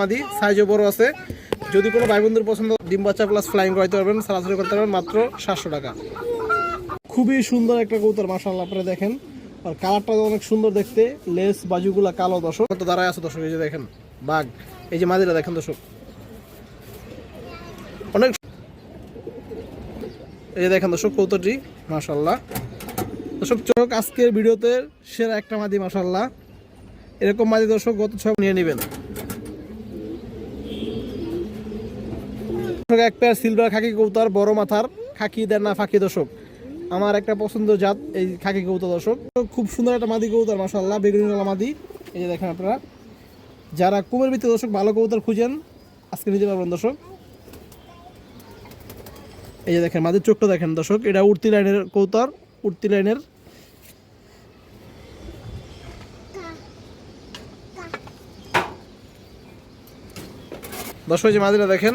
মাদি সাইজও বড় আছে। যদি কোনো ভাই বন্ধুর পছন্দ, ডিম বাচ্চা প্লাস ফ্লাইং করতে পারবেন, সরাসরি করতে পারবেন মাত্র সাতশো টাকা। খুবই সুন্দর একটা কৌতর মাসাল্লাহ আপনারা দেখেন। আর কালারটা অনেক সুন্দর দেখতে লেস বাজুগুলা কালো দর্শক। তো দাঁড়ায় আছে দর্শক, এই যে দেখেন, বাঘ। এই যে মাদিরা, দেখেন দর্শক। অনেক এই যে দেখেন দর্শক কৌতরটি মাসাল্লাহ দর্শক চোখ আজকের ভিডিওতে সেরা একটা মাদি মাসাল্লাহ এরকম মাদি দর্শক গত ছয় নিয়ে নেবেন। দর্শক এক পেয়ার সিলভার খাকি কৌতার বড় মাথার, খাকি দেন না, ফাঁকি দর্শক। আমার একটা পছন্দ জাত, এই খাকি কৌতা দর্শক। খুব সুন্দর একটা মাদি কৌতার মাসাল্লাহ বেগুনি কালা মাদি। এই যে দেখেন আপনারা। যারা কুমের ভিত্তি দর্শক, ভালো কৌতার খুঁজেন, আজকে নিতে পারবেন দর্শক। এই যে দেখেন, মাদির চোখটা দেখেন দর্শক। এটা উঠতি লাইনের কৌতার উঠতি লাইনের। দর্শক যে মাদিরা দেখেন।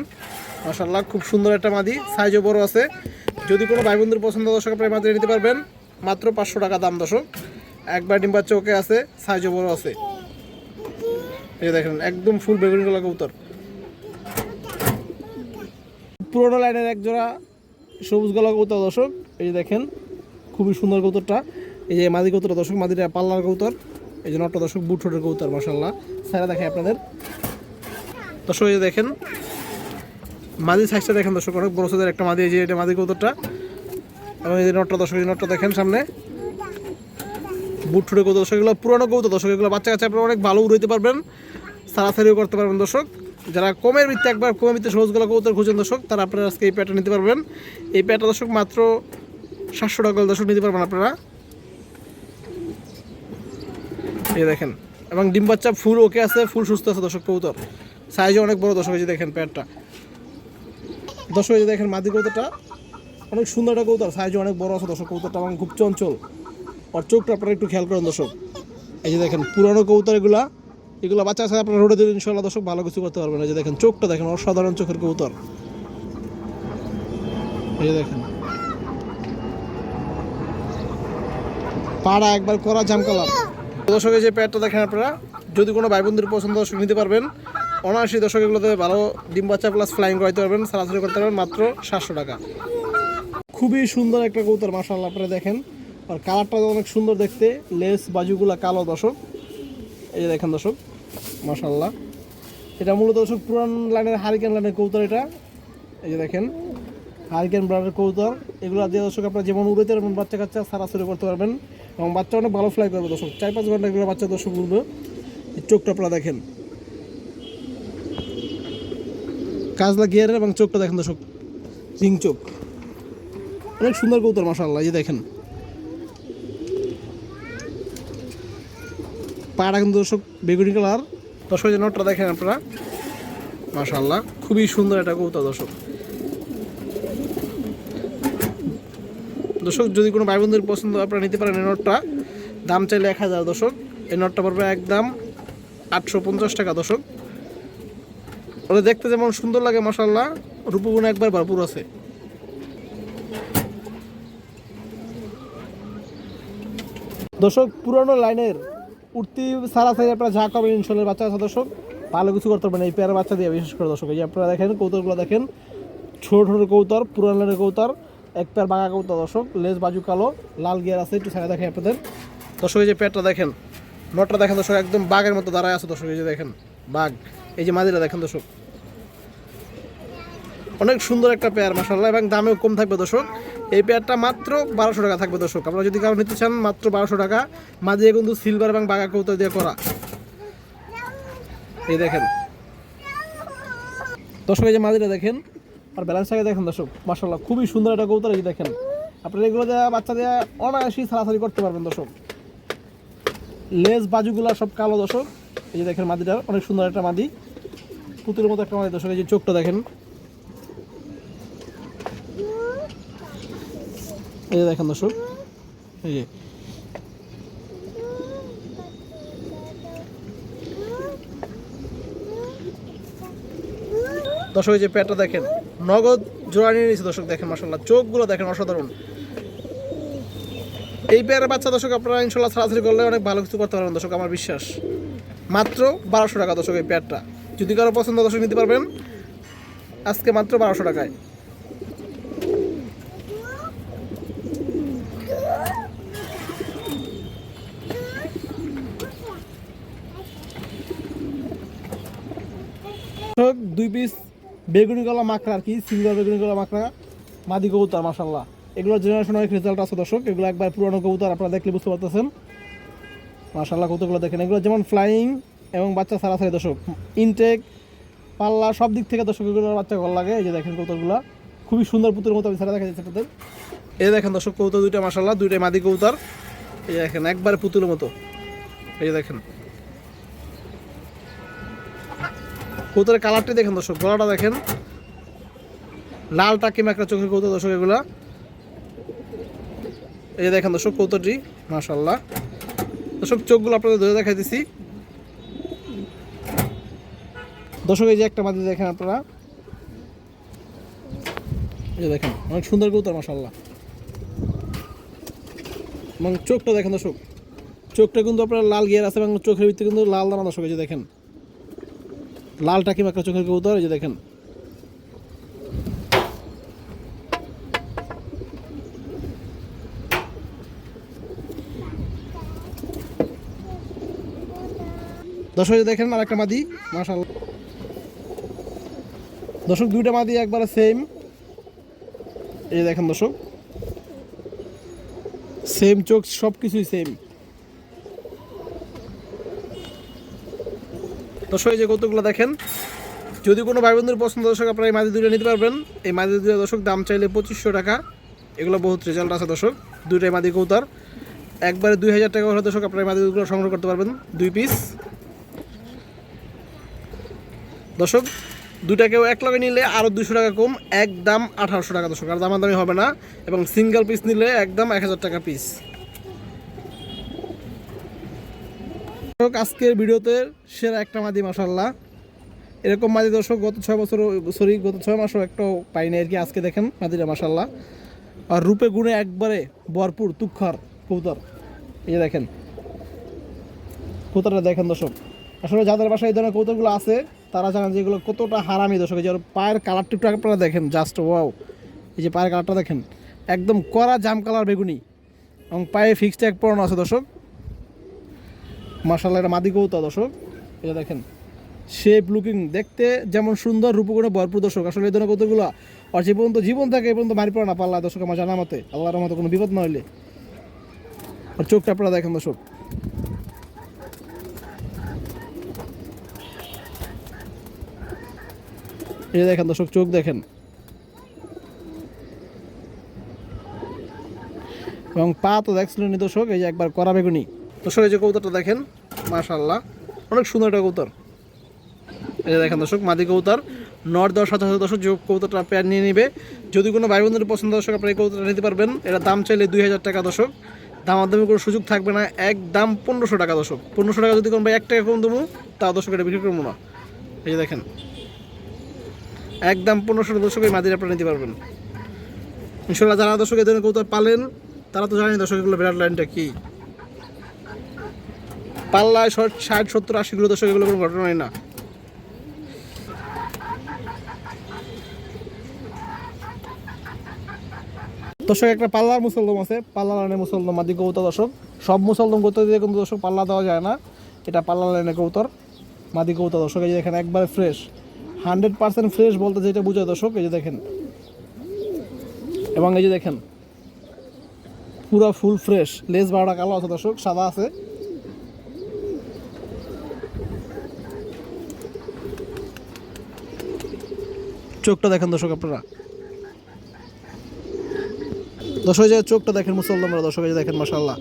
মাসাল্লাহ খুব সুন্দর একটা মাদি সাইজও বড় আছে। যদি কোনো ভাই বন্ধুর পছন্দ দর্শক আপনি মাদি নিতে পারবেন। মাত্র পাঁচশো টাকা দাম, দর্শক। একবার ডিম্বার চৌকে আছে সাইজও বড় আছে। এই দেখেন, একদম ফুল বেগুনি গলা কবুতর। পুরোনো লাইনের এক জোড়া সবুজ গলা কবুতর, দর্শক। এই যে দেখেন, খুবই সুন্দর কবুতরটা। এই যে মাদি কবুতর দর্শক, মাদিটা পাল্লার কবুতর। এই যে নটটা, দর্শক, বুট ঠোঁটের কবুতর মাসাল্লাহ স্যারা দেখে আপনাদের। দর্শক, এই যে দেখেন মাদি সাইজটা দেখেন দর্শক, অনেক বড় সাইজের একটা মাদি এই যে এটা মাদি কৌতরটা এবং এই যে নটটা দর্শক, এই নটটা দেখেন সামনে। বুট ঠুটে কৌতো দর্শক, এগুলো পুরোনো কৌতো দর্শক, এগুলো বাচ্চা কাছে আপনারা অনেক ভালো উড়াইতে পারবেন, সারাসারিও করতে পারবেন দর্শক। যারা কমের ভিত্তি একবার, কমের ভিত্তি সহজগুলো কৌতর খুঁজেন দর্শক, তারা আপনারা আজকে এই প্যাটটা নিতে পারবেন। এই প্যাটটা দর্শক মাত্র সাতশো টাকা দর্শক নিতে পারবেন আপনারা। এই দেখেন, এবং ডিম বাচ্চা ফুল ওকে আছে ফুল সুস্থ আছে দর্শক কৌতর সাইজে অনেক বড় দর্শক, এই যে দেখেন প্যাটটা দর্শক, এই যে দেখেন মাদি কৌতরটা অনেক সুন্দর একটা কৌতর সাইজে অনেক বড় আছে দর্শক কৌতরটা এবং খুব চঞ্চল। আর চোখটা আপনারা একটু খেয়াল করেন দর্শক। এই যে দেখেন পুরানো কৌতর এগুলা, এগুলো বাচ্চা আছে, আপনারা রোডে দিলে ইনশাল্লাহ দর্শক ভালো কিছু করতে পারবেন। এই যে দেখেন চোখটা দেখেন, অসাধারণ চোখের কৌতর এই যে দেখেন। পাড়া একবার করা জামকালাম দর্শক, এই যে প্যাডটা দেখেন আপনারা, যদি কোনো ভাই বন্ধুর পছন্দ, দর্শক নিতে পারবেন। অনায়াসি দর্শক এগুলোতে ভালো ডিম বাচ্চা প্লাস ফ্লাইং করাইতে পারবেন, সরাসরি করতে পারবেন মাত্র সাতশো টাকা। খুবই সুন্দর একটা কৌতর মাসাল্লাহ আপনারা দেখেন। আর কালারটা অনেক সুন্দর দেখতে লেস বাজুগুলা কালো দর্শক। এই যে দেখেন দর্শক মাসাল্লাহ এটা মূলত দর্শক পুরান লাইনের হারিকেন লাইনের কৌতর এটা। এই যে দেখেন হারিকেন ব্রান্ডের কৌতর এগুলো দিয়ে দর্শক আপনারা যেমন উড়াইতে পারবেন, বাচ্চা কাচ্চা সারাসরি করতে পারবেন। এবং বাচ্চা অনেক ভালো ফ্লাই করবে দর্শক। চার পাঁচ ঘণ্টা এগুলো বাচ্চা দর্শক এই চোখটা আপনারা দেখেন। কাজলা গিয়ারের এবং চোখটা দেখেন দর্শক, রিং চোখ। অনেক সুন্দর কৌতর মাসাল্লাহ এই দেখেন। পাড়া কিন্তু দর্শক, বেগুনি কালার। দর্শক যে নটটা দেখেন আপনারা। মাসাল্লাহ খুবই সুন্দর একটা কৌতর দর্শক। দর্শক, যদি কোনো ভাই বন্ধুর পছন্দ, আপনারা নিতে পারেন এই নটটা। দাম চাইলে এক হাজার, দর্শক। এই নটটা পড়বে একদম আটশো পঞ্চাশ টাকা, দর্শক। ওটা দেখতে যেমন সুন্দর লাগে মশাল্লা রূপগুণ একবার ভরপুর আছে। দর্শক, পুরানো লাইনের উঠতি সারা সাইড আপনারা যা করবেন ইনশাল্লাহ বাচ্চা আছে দর্শক। ভালো কিছু করতে পারবেন এই পেয়ারা বাচ্চা দিয়ে, বিশেষ করে দর্শক। এই আপনারা দেখেন কৌতরগুলো দেখেন। ছোট ছোট কৌতর পুরান লাইনের কৌতর এক পেয়ার বাঘা কৌতর দর্শক। লেজ বাজু কালো, লাল গিয়ার আছে, একটু সাইডে দেখেন আপনাদের। দর্শক, এই যে পেয়ারটা দেখেন, নটটা দেখেন দর্শক, একদম বাঘের মতো দাঁড়ায় আছে দর্শক, এই যে দেখেন, বাঘ। এই যে মাদিরা দেখেন দর্শক। অনেক সুন্দর একটা পেয়ার মাসাল্লাহ এবং দামেও কম থাকবে দর্শক। এই পেয়ারটা মাত্র বারোশো টাকা থাকবে দর্শক। আপনারা যদি কারও নিতে চান, মাত্র বারোশো টাকা। মাঝে কিন্তু সিলভার এবং বাঘা কৌতা দিয়ে করা। এই দেখেন। দর্শক, এই যে মাদিরা দেখেন, আর ব্যালেন্সটাকে দেখেন দর্শক মাসাল্লাহ খুবই সুন্দর একটা কৌতার এই দেখেন। আপনারা এগুলো দেওয়া বাচ্চা দেওয়া অনায়াসই সারাসারি করতে পারবেন দর্শক। লেজ বাজুগুলা সব কালো দর্শক। এই যে দেখেন মাদিটার অনেক সুন্দর একটা মাদি। পুতুলের মতো একটা মাদি দর্শক, এই যে চোখটা দেখেন। এই যে দেখেন দর্শক, এই যে। দর্শক যে পেটটা দেখেন, নগদ জোড়া নিয়ে নিয়েছে দর্শক, দেখেন মাসাল্লাহ চোখগুলো দেখেন অসাধারণ। এই পেয়ারের বাচ্চা দর্শক, আপনারা ইনশাল্লাহ সরাসরি করলে অনেক ভালো কিছু করতে পারবেন দর্শক, আমার বিশ্বাস। মাত্র বারোশো টাকা দর্শক, এই পেয়ারটা। যদি কারও পছন্দ দর্শক, নিতে পারবেন। আজকে মাত্র বারোশো টাকায় দর্শক, দুই পিস বেগুনি গলা মাকড়া আর কি সিলভার বেগুনি গলা মাকড়া মাদি কবুতর মাসাল্লাহ এগুলোর জেনারেশন অনেক রেজাল্ট আছে দর্শক, এগুলো একবার পুরনো কবুতর আপনারা দেখলে বুঝতে পারতেছেন। মাসাল্লাহ কবুতরগুলো দেখেন, এগুলো যেমন ফ্লাইং এবং বাচ্চা সারাসারি দর্শক ইনটেক পাল্লা সব দিক থেকে দর্শক এগুলোর বাচ্চা ভালো লাগে, এই যে দেখেন কবুতরগুলো। খুবই সুন্দর পুতুর মতো সারা দেখা যাচ্ছে আপনাদের। এই দেখেন দর্শক, কবুতর দুইটা মাসাল্লাহ দুইটাই মাদি কবুতর। এই দেখেন, একবার পুতুলের মতো। এই দেখেন। কবুতরের কালারটি দেখেন দর্শক, গলাটা দেখেন। লাল টাকি মাকড়া চোখের কবুতর দর্শক, এগুলা। এই যে দেখেন দর্শক, কবুতরটি মাশাল্লাহ দর্শক, চোখগুলো আপনাদের ধরে দেখাইতেছি দর্শক, এই যে একটা মাদি দেখেন আপনারা। এই যে দেখেন, অনেক সুন্দর কবুতর মাশাল্লাহ এবং চোখটা দেখেন দর্শক, চোখটা কিন্তু আপনার লাল গিয়ার আছে এবং চোখের ভিতরে কিন্তু লাল দানা দর্শক, এই যে দেখেন। লাল টাকি মাকড়া চোখের কবুতর, এই যে দেখেন। দর্শক দেখেন আর একটা মাদি মাশাল দর্শক, দুইটা মাদি একবারে সেম এই দেখেন দর্শক সেম চোখ সব কিছুই সেম দর্শক এই যে কৌতুকগুলো দেখেন, যদি কোনো ভাই বন্ধুর পছন্দ দর্শক আপনারা এই মাদি দুটো নিতে পারবেন। এই মাদি দুটো দর্শক দাম চাইলে পঁচিশশো টাকা, এগুলো বহুত রেজাল্ট আছে দর্শক, দুইটাই মাদি কৌতার একবারে দুই হাজার টাকা হলে দর্শক আপনারা এই মাদিগুলো সংগ্রহ করতে পারবেন, দুই পিস দর্শক দুটাকেও এক লগে নিলে আরও দুশো টাকা কম, একদম আঠারোশো টাকা দর্শক, আর দামাদামি হবে না, এবং সিঙ্গেল পিস নিলে একদম এক হাজার টাকা পিস দর্শক, আজকের ভিডিওতে সেরা একটা মাদি মাসাল্লাহ এরকম মাদি দর্শক গত ছয় বছর, সরি, গত ছয় মাসও একটাও পাইনি আর কি আজকে দেখেন মাদিরা মাসাল্লাহ আর রূপে গুণে একবারে ভরপুর তুক্ষার কবুতর। এই দেখেন। কবুতরটা দেখেন দর্শক। আসলে যাদের বাসায় এই ধরনের কবুতরগুলো আছে, তারা জানেন যে এগুলো কতটা হারামি দর্শক। এই যে পায়ের কালারটা একটু আপনারা দেখেন জাস্ট ওয়াও এই যে পায়ের কালারটা দেখেন। একদম কড়া জাম কালার বেগুনি। এবং পায়ে ফিক্সড এক পরানো আছে দর্শক। মার্শাল্লাহ এটা মাদি কৌতা দর্শক। এটা দেখেন শেপ লুকিং দেখতে যেমন সুন্দর রূপগুণে ভরপুর দর্শক। আসলে এই ধরনের কৌতুকগুলো আর যে পর্যন্ত জীবন থাকে, এই পর্যন্ত মারি পড়ে না পাল্লা দর্শক, আমার জানা মতে। আল্লাহর মতো কোনো বিপদ না হইলে। আর চোখটা আপনারা দেখেন দর্শক। এই দেখেন দর্শক, চোখ দেখেন। এবং পা তো দেখছিলেন দর্শক, এই যে একবার করা বেগুনি। দর্শক এই যে কৌতরটা দেখেন মাশাল্লাহ অনেক সুন্দর একটা কৌতর এই যে দেখেন দর্শক, মাদি কৌতর নর দেওয়ার সাথে সাথে দর্শক যে কৌতরটা পেয়ার নিয়ে নিবে, যদি কোনো ভাই বন্ধুদের পছন্দ দর্শক আপনি এই কৌতরটা নিতে পারবেন। এটা দাম চাইলে দুই হাজার টাকা দর্শক। দামাদামি কোনো সুযোগ থাকবে না এক দাম পনেরোশো টাকা দর্শক। পনেরোশো টাকা যদি কোনো ভাই এক টাকা কম দেবো, তা দর্শক এটা বিক্রি করব না। এই যে দেখেন, একদম পনেরোশো দর্শক এই মাদির আপনারা নিতে পারবেন। ইনশাল্লাহ যারা দর্শক ধরনের কৌতর পালেন, তারা তো জানেন দর্শক এগুলো বিরাট লাইনটা কি। পাল্লায় ষাট সত্তর, আশি কিলো দর্শক এগুলো কোনো ঘটনাই না। দর্শক, একটা পাল্লার মুসলদম আছে, পাল্লা লাইনের মুসলদম, মাদি কৌতর দর্শক। সব মুসলদম কৌতর দিয়ে কিন্তু দর্শক পাল্লা দেওয়া যায় না। এটা পাল্লা লাইনের কৌতর মাদি কৌতর দর্শক। এই যে দেখেন, একবারে ফ্রেশ হান্ড্রেড পার্সেন্ট ফ্রেশ বলতে যেটা বোঝায় দর্শক, এই যে দেখেন। এবং এই যে দেখেন, পুরো ফুল ফ্রেশ লেস বারোটা কালো আছে দর্শক, সাদা আছে। চোখটা দেখেন দর্শক আপনারা। দর্শক যে চোখটা দেখেন মুসলমানরা দর্শক যে দেখেন মাসাল্লাহ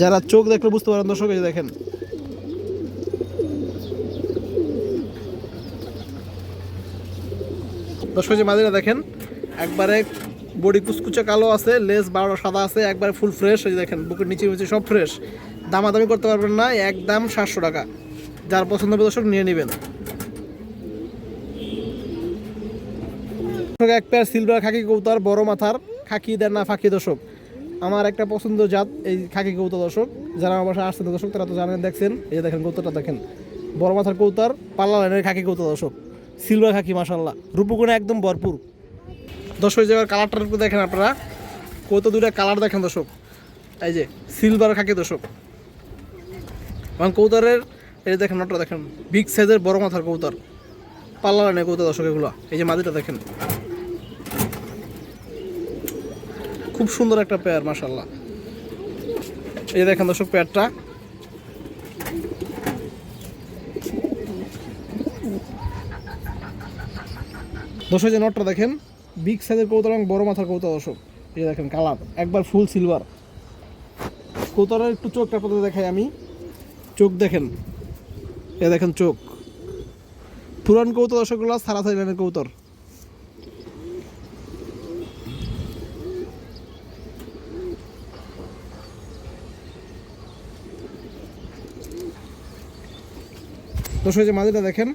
যারা চোখ দেখলে বুঝতে পারেন, দর্শক যে দেখেন। দর্শক যে মাদিরা দেখেন, একবারে বডি কুচকুচে কালো আছে, লেস বারোটা সাদা আছে, একবারে ফুল ফ্রেশ, এই দেখেন, বুকের নিচে নিচে সব ফ্রেশ। দামাদামি করতে পারবেন না, একদম সাতশো টাকা। যার পছন্দ হবে দর্শক, নিয়ে নেবেন। এক পেয়ার সিলভার খাকি কৌতার বড় মাথার, খাকি দেন না, ফাঁকি দর্শক। আমার একটা পছন্দ জাত এই খাকি কৌতা দর্শক। যারা আমার বাসায় আসছেন দর্শক, তারা তো জানেন, দেখছেন, এই দেখেন কৌতাটা দেখেন। বড় মাথার কৌতার পাল্লা লাইনের খাকি কৌতা দর্শক। সিলভার খাকি মাসাল্লাহ রূপগুণে একদম ভরপুর। দর্শক যে এবার কালারটা দেখেন আপনারা। কৌতো দুইটা কালার দেখেন দর্শক। এই যে সিলভার খাকি দর্শক। এবং কৌতারের এই দেখেন, নটটা দেখেন। বিগ সাইজের বড় মাথার কৌতার পাল্লা লাইনের কৌতা দর্শক, এগুলো। এই যে মাদিটা দেখেন। খুব সুন্দর একটা পেয়ার মাসাল্লাহ এই দেখেন দর্শক পেয়ারটা দর্শক যে নটটা দেখেন বিগ সাইজের কৌতার এবং বড় মাথার কৌতা দর্শক। এই দেখেন কালার একবার ফুল সিলভার কৌতারের একটু চোখটা আপনাদের দেখাই আমি। চোখ দেখেন। এ দেখেন চোখ। পুরান কৌতা দর্শকগুলো সারা থাইল্যান্ডের কৌতর দর্শক যে মাদিটা দেখেন।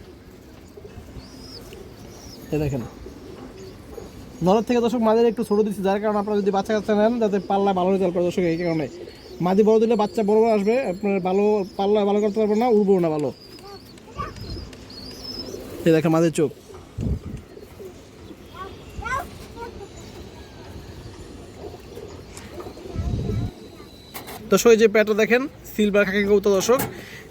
এ দেখেন। নরের থেকে দর্শক, মাদের একটু ছোটো দিচ্ছি, যার কারণে আপনারা যদি বাচ্চা কাচ্চা নেন, যাতে পাল্লা ভালো রেজাল্ট করে দর্শক, এই কারণে। মাদি বড় দিলে বাচ্চা বড় বড় আসবে, আপনার ভালো পাল্লা ভালো করতে পারবেন না, উড়বো না ভালো। এই দেখেন মাদের চোখ। দর্শক এই যে প্যাটটা দেখেন সিলভার খাকি কৌতা দর্শক,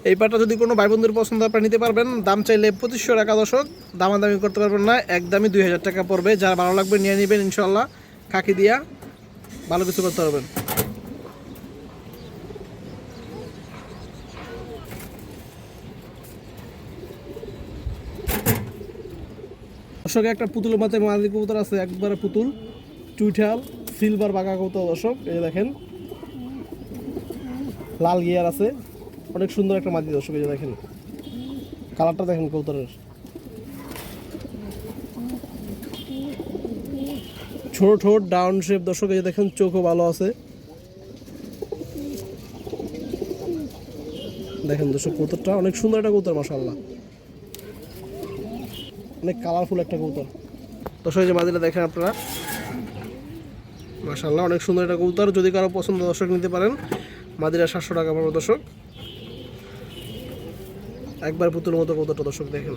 এই প্যাটটা যদি কোনো ভাই বন্ধুর পছন্দ আপনারা নিতে পারবেন, দাম চাইলে পঁচিশশো টাকা দর্শক, দামাদামি করতে পারবেন না, একদমই দুই হাজার টাকা পড়বে। যার ভালো লাগবে নিয়ে নেবেন ইনশাল্লাহ খাকি দিয়া ভালো কিছু করতে পারবেন। দর্শক, একটা পুতুলের মাথায় মাদি কবুতর আছে, একবারে পুতুল, চুইঠাল সিলভার বাঘা কবুতর দর্শক, এই দেখেন। লাল গিয়ার আছে। অনেক সুন্দর একটা মাদি দর্শক দেখেন। কালারটা দেখেন কবুতরের। ছোট, ঠোঁট, ডাউন শেপ দর্শক, এই দেখেন, চোখও ভালো আছে। দেখেন দর্শক, কবুতরটা অনেক সুন্দর একটা কবুতর মাসাল্লাহ অনেক কালারফুল একটা কবুতর। দর্শক যে মাদিটা দেখেন আপনারা। মাসাল্লাহ অনেক সুন্দর একটা কবুতর। যদি কারও পছন্দ, দর্শক, নিতে পারেন। মাদিরা সাতশো টাকা পড়বে দর্শক। একবার পুতুলের মতো কত দর্শক দেখেন?